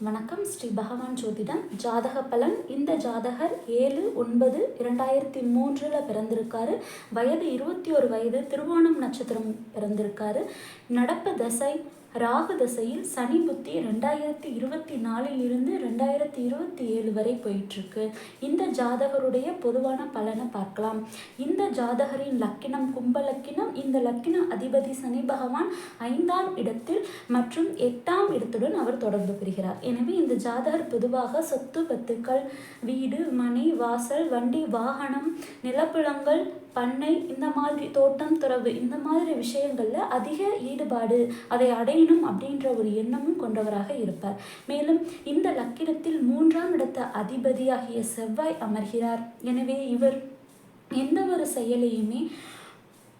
வணக்கம். ஸ்ரீ பகவான் ஜோதிடம். ஜாதக பலன் இந்த ஜாதகர் ஏழு ஒன்பது இரண்டாயிரத்தி மூன்றில் பிறந்திருக்காரு. வயது இருபத்தி ஒரு வயது திருவோணம் நட்சத்திரம் பிறந்திருக்காரு. நடப்பு தசை ராகு தசையில் சனி புத்தி ரெண்டாயிரத்தி இருபத்தி நாலில் இருந்து ரெண்டாயிரத்தி இருபத்தி ஏழு வரை போயிட்டுருக்கு. இந்த ஜாதகருடைய பொதுவான பலனை பார்க்கலாம். இந்த ஜாதகரின் லக்கினம் கும்ப லக்கினம் இந்த லக்கின அதிபதி சனி பகவான் ஐந்தாம் இடத்தில் மற்றும் எட்டாம் இடத்துடன் அவர் தொடர்பு பெறுகிறார் எனவே இந்த ஜாதகர் பொதுவாக சொத்து பத்துக்கள் வீடு மனை வாசல் வண்டி வாகனம் நிலப்புலங்கள் பண்ணை இந்த மாதிரி தோட்டம் துறவு இந்த மாதிரி விஷயங்களில் அதிக ஈடுபாடு அதை அடையணும் அப்படின்ற ஒரு எண்ணமும் கொண்டவராக இருப்பார். மேலும் இந்த லக்கிடத்தில் மூன்றாம் இடத்த அதிபதியாகிய செவ்வாய் அமர்கிறார். எனவே இவர் எந்த ஒரு செயலையுமே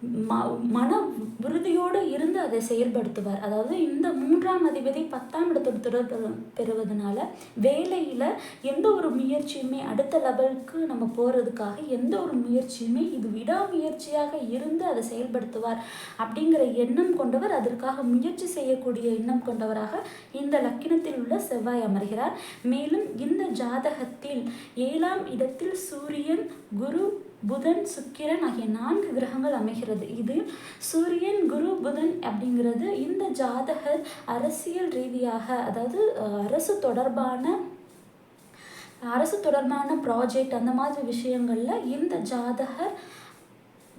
ம மன உறுதியோடு இருந்து அதை செயல்படுத்துவார். அதாவது இந்த மூன்றாம் அதிபதி பத்தாம் இடத்தோடு தொடர்பு பெறுவதனால வேலையில் எந்த ஒரு முயற்சியுமே அடுத்த லெவலுக்கு நம்ம போகிறதுக்காக எந்த ஒரு முயற்சியுமே இது விடாமுயற்சியாக இருந்து அதை செயல்படுத்துவார் அப்படிங்கிற எண்ணம் கொண்டவர் அதற்காக முயற்சி செய்யக்கூடிய எண்ணம் கொண்டவராக இந்த லக்கினத்தில் உள்ள செவ்வாய் அமர்கிறார். மேலும் இந்த ஜாதகத்தில் ஏழாம் இடத்தில் சூரியன் குரு புதன் சுக்கிரன் ஆகிய நான்கு கிரகங்கள் அமைகிறது. இது சூரியன் குரு புதன் அப்படிங்கிறது இந்த ஜாதகர் அரசியல் ரீதியாக அதாவது அரசு தொடர்பான அரசு தொடர்பான ப்ராஜெக்ட் அந்த மாதிரி விஷயங்களில் இந்த ஜாதகர்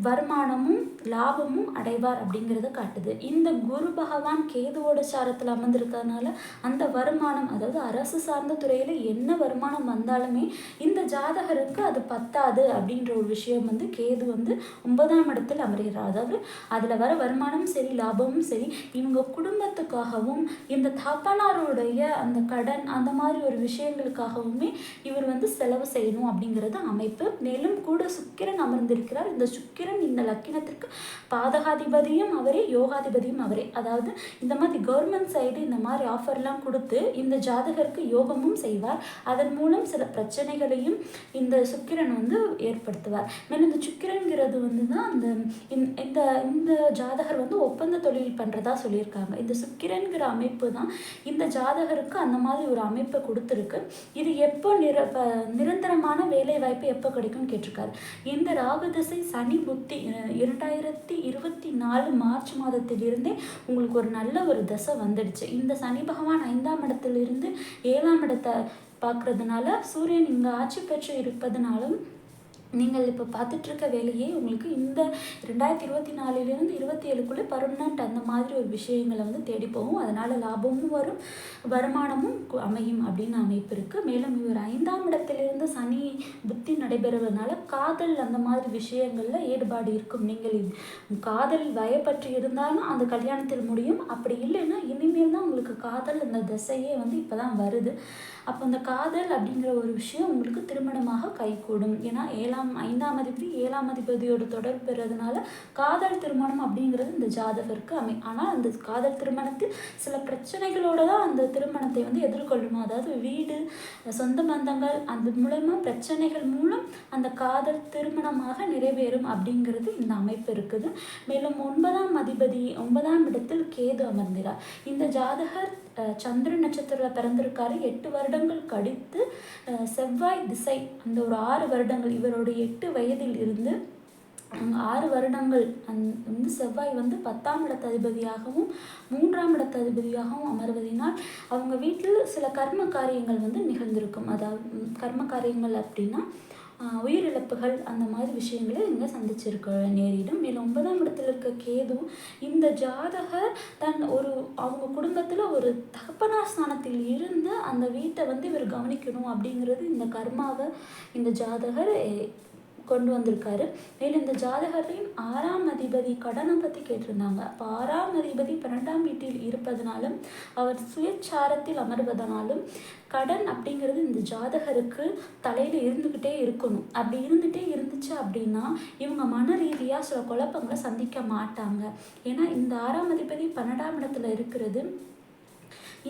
வருமானமும் லாபமும் அடைவார் அப்படிங்கிறத காட்டுது. இந்த குரு பகவான் கேதுவோட சாரத்தில் அமர்ந்திருக்கிறதுனால அந்த வருமானம் அதாவது அரசு சார்ந்த துறையில் என்ன வருமானம் வந்தாலுமே இந்த ஜாதகருக்கு அது பத்தாது அப்படின்ற ஒரு விஷயம் வந்து கேது வந்து ஒன்பதாம் இடத்தில் அமர்கிறார். அதாவது அதில் வர வருமானமும் சரி லாபமும் சரி இவங்க குடும்பத்துக்காகவும் இந்த தப்பனாருடைய அந்த கடன் அந்த மாதிரி ஒரு விஷயங்களுக்காகவுமே இவர் வந்து செலவு செய்யணும் அப்படிங்கிறது அமைப்பு. மேலும் கூட சுக்கிரன் அமர்ந்திருக்கிறார். இந்த சுக்கிர சுக்கிரன் இந்த லக்கினத்திற்கு பாதகாதிபதியும் அவரே யோகாதிபதியும் அவரே. அதாவது இந்த மாதிரி கவர்மெண்ட் சைடு இந்த மாதிரி ஆஃபர்லாம் கொடுத்து இந்த ஜாதகருக்கு யோகமும் செய்வார். அதன் மூலம் சில பிரச்சனைகளையும் இந்த சுக்கிரன் வந்து ஏற்படுத்துவார். மேலும் இந்த சுக்கிரன்கிறது வந்து தான் அந்த இந்த- இந்த ஜாதகர் வந்து ஒப்பந்த தொழில் பண்ணுறதா சொல்லியிருக்காங்க. இந்த சுக்கிரன்கிற அமைப்பு தான் இந்த ஜாதகருக்கு அந்த மாதிரி ஒரு அமைப்பை கொடுத்துருக்கு. இது எப்போ நிர நிரந்தரமான வேலை வாய்ப்பு எப்போ கிடைக்கும்னு கேட்டிருக்காரு. இந்த ராகுதசை சனி நூற்றி இரண்டாயிரத்தி இருபத்தி நாலு மார்ச் மாதத்திலிருந்தே உங்களுக்கு ஒரு நல்ல ஒரு தசை வந்துடுச்சு. இந்த சனி பகவான் ஐந்தாம் இடத்திலிருந்து ஏழாம் இடத்தை பார்க்குறதுனால சூரியன் இங்கே ஆட்சி பெற்று இருப்பதனாலும் நீங்கள் இப்போ பார்த்துட்ருக்க வேலையே உங்களுக்கு இந்த ரெண்டாயிரத்தி இருபத்தி நாலுலேருந்து இருபத்தி ஏழுக்குள்ளே பர்மனண்ட் அந்த மாதிரி ஒரு விஷயங்களை வந்து தேடி போகும். அதனால் லாபமும் வரும் வருமானமும் அமையும் அப்படின்னு அமைப்பு இருக்குது மேலும் இவர் ஐந்தாம் இடத்திலிருந்து சனி புத்தி நடைபெறுவதனால காதல் அந்த மாதிரி விஷயங்களில் ஈடுபாடு இருக்கும். நீங்கள் காதல் வயப்பற்றி இருந்தாலும் அந்த கல்யாணத்தில் முடியும். அப்படி இல்லைன்னா இனிமேல் தான் உங்களுக்கு காதல் அந்த திசையே வந்து இப்போ தான் வருது. அப்போ அந்த காதல் அப்படிங்கிற ஒரு விஷயம் உங்களுக்கு திருமணமாக கைகூடும். ஏன்னா ஏழாம் ஐந்தாம் அதிபதி ஏழாம் அதிபதியோட தொடர்பு பெறதுனால காதல் திருமணம் அப்படிங்கிறது இந்த ஜாதகருக்கு அமை ஆனால் அந்த காதல் திருமணத்தில் சில பிரச்சனைகளோட தான் அந்த திருமணத்தை வந்து எதிர்கொள்ளணும் அதாவது வீடு சொந்த பந்தங்கள் அது மூலமா பிரச்சனைகள் மூலம் அந்த காதல் திருமணமாக நிறைவேறும் அப்படிங்கிறது இந்த அமைப்பு இருக்குது. மேலும் ஒன்பதாம் அதிபதி ஒன்பதாம் இடத்தில் கேது அமர்ந்திரார் இந்த ஜாதகர் சந்திர நட்சத்திரத்தில் பிறந்திருக்காரு. எட்டு வருடங்கள் கழித்து செவ்வாய் திசை அந்த ஒரு ஆறு வருடங்கள் இவருடைய எட்டு வயதில் இருந்து ஆறு வருடங்கள் அந் வந்து செவ்வாய் வந்து பத்தாம் இட அதிபதியாகவும் மூன்றாம் இடத்ததிபதியாகவும் அமர்வதினால் அவங்க வீட்டில் சில கர்ம காரியங்கள் வந்து நிகழ்ந்திருக்கும். அதாவது கர்ம காரியங்கள் அப்படின்னா உயிரிழப்புகள் அந்த மாதிரி விஷயங்களை இங்கே சந்திச்சிருக்க நேரிடும். மேலும் ஒன்பதாம் இடத்துல இருக்க கேது இந்த ஜாதகர் தன் ஒரு அவங்க குடும்பத்தில் ஒரு தகப்பனார் ஸ்தானத்தில் இருந்து அந்த வீட்டை வந்து இவர் கவனிக்கணும் அப்படிங்கிறது இந்த கர்மாவை இந்த ஜாதகர் கொண்டு வந்திருக்காரு. மேலும் இந்த ஜாதகத்தையும் ஆறாம் அதிபதி கடனை பற்றி கேட்டிருந்தாங்க. அப்போ ஆறாம் அதிபதி பன்னெண்டாம் வீட்டில் இருப்பதனாலும் அவர் சுயச்சாரத்தில் அமர்வதனாலும் கடன் அப்படிங்கிறது இந்த ஜாதகருக்கு தலையில் இருந்துக்கிட்டே இருக்கணும். அப்படி இருந்துகிட்டே இருந்துச்சு அப்படின்னா இவங்க மன ரீதியாக சில குழப்பங்களை சந்திக்க மாட்டாங்க. ஏன்னா இந்த ஆறாம் அதிபதி பன்னெண்டாம் இடத்துல இருக்கிறது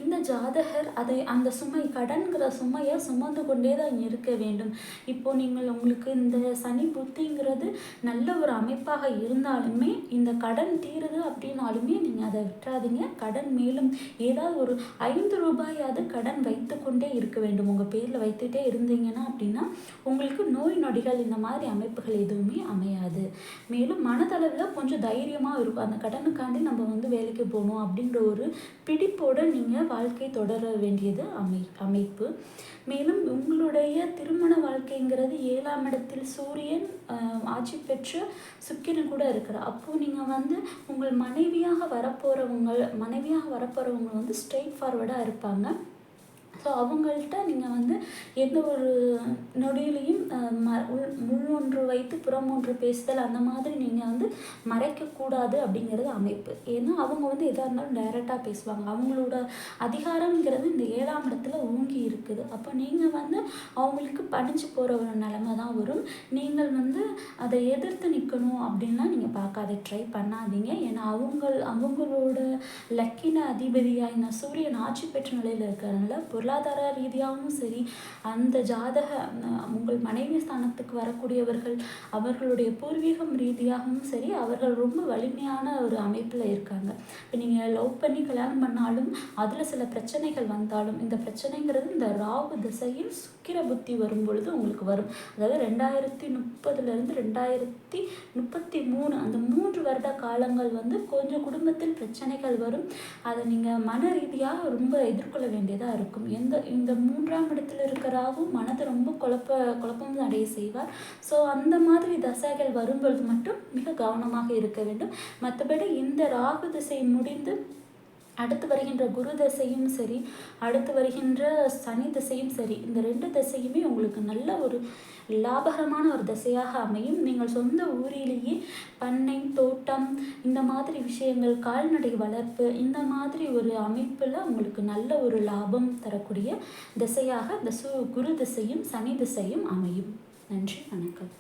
இந்த ஜாதகர் அதை அந்த சுமை கடன்கிற சுமையை சுமந்து கொண்டே தான் இருக்க வேண்டும். இப்போ நீங்கள் உங்களுக்கு இந்த சனி புத்திங்கிறது நல்ல ஒரு அமைப்பாக இருந்தாலுமே இந்த கடன் தீருது அப்படின்னாலுமே நீங்கள் அதை விட்டுறாதீங்க. கடன் மேலும் ஏதாவது ஒரு ஐந்து ரூபாயாவது கடன் வைத்துக்கொண்டே இருக்க வேண்டும். உங்கள் பேரில் வைத்துட்டே இருந்தீங்கன்னா அப்படின்னா உங்களுக்கு நோய் நொடிகள் இந்த மாதிரி அமைப்புகள் எதுவுமே அமையாது. மேலும் மனதளவில் கொஞ்சம் தைரியமாக இருக்கும் அந்த கடனுக்காண்டி நம்ம வந்து வேலைக்கு போகணும் அப்படின்ற ஒரு பிடிப்போடு நீங்கள் வாழ்க்கை தொடர வேண்டியது அமை அமைப்பு. மேலும் உங்களுடைய திருமண வாழ்க்கைங்கிறது ஏழாம் இடத்தில் சூரியன் ஆட்சி பெற்று சுக்கிரன் கூட இருக்கிறார். அப்போது நீங்கள் வந்து உங்கள் மனைவியாக வரப்போகிறவங்க மனைவியாக வரப்போகிறவங்க வந்து ஸ்ட்ரெயிட் ஃபார்வர்டாக இருப்பாங்க. ஸோ அவங்கள்ட்ட நீங்கள் வந்து எந்த ஒரு நொடியிலையும் ம உள் முள் ஒன்று வைத்து புறம் ஒன்று பேசுதல் அந்த மாதிரி நீங்கள் வந்து மறைக்கக்கூடாது அப்படிங்கிறது அமைப்பு. ஏன்னா அவங்க வந்து எதாக இருந்தாலும் டைரெக்டாக பேசுவாங்க. அவங்களோட அதிகாரங்கிறது இந்த ஏழாம் இடத்துல ஊங்கி இருக்குது. அப்போ நீங்கள் வந்து அவங்களுக்கு பணிஞ்சு போகிற ஒரு நிலமை தான் வரும். நீங்கள் வந்து அதை எதிர்த்து நிற்கணும் அப்படின்லாம் நீங்கள் பார்க்காத ட்ரை பண்ணாதீங்க. ஏன்னா அவங்க அவங்களோட லக்கின அதிபதியாக இந்த சூரியன் ஆட்சி பெற்ற நிலையில் இருக்கிறதுனால பொருள் பொருளாதார ரீதியாகவும் சரி அந்த ஜாதக உங்கள் மனைவி ஸ்தானத்துக்கு வரக்கூடியவர்கள் அவர்களுடைய பூர்வீகம் ரீதியாகவும் சரி அவர்கள் ரொம்ப வலிமையான ஒரு அமைப்பில் இருக்காங்க. இப்போ நீங்கள் லவ் பண்ணி கல்யாணம் பண்ணாலும் அதில் சில பிரச்சனைகள் வந்தாலும் இந்த பிரச்சனைங்கிறது இந்த ராகு திசையில் சுக்கிர புத்தி வரும் பொழுது உங்களுக்கு வரும். அதாவது ரெண்டாயிரத்தி முப்பதுலேருந்து ரெண்டாயிரத்தி முப்பத்தி மூணு அந்த மூன்று வருட காலங்கள் வந்து கொஞ்சம் குடும்பத்தில் பிரச்சனைகள் வரும். அதை நீங்கள் மன ரீதியாக ரொம்ப எதிர்கொள்ள வேண்டியதாக இருக்கும். எந்த இந்த மூன்றாம் இடத்துல இருக்கிறாவும் மனதை ரொம்ப குழப்ப குழப்பம் அடைய செய்வார். ஸோ அந்த மாதிரி தசைகள் வரும்பொழுது மட்டும் மிக கவனமாக இருக்க வேண்டும். மற்றபடி இந்த ராகு திசை முடிந்து அடுத்து வருகின்ற குரு தசையும் சரி அடுத்து வருகின்ற சனி திசையும் சரி இந்த ரெண்டு திசையுமே உங்களுக்கு நல்ல ஒரு லாபகரமான ஒரு திசையாக அமையும். நீங்கள் சொந்த ஊரிலேயே பண்ணை தோட்டம் இந்த மாதிரி விஷயங்கள் கால்நடை வளர்ப்பு இந்த மாதிரி ஒரு அமைப்பில் உங்களுக்கு நல்ல ஒரு லாபம் தரக்கூடிய திசையாக இந்த சு குரு திசையும் சனி திசையும் அமையும். நன்றி வணக்கம்.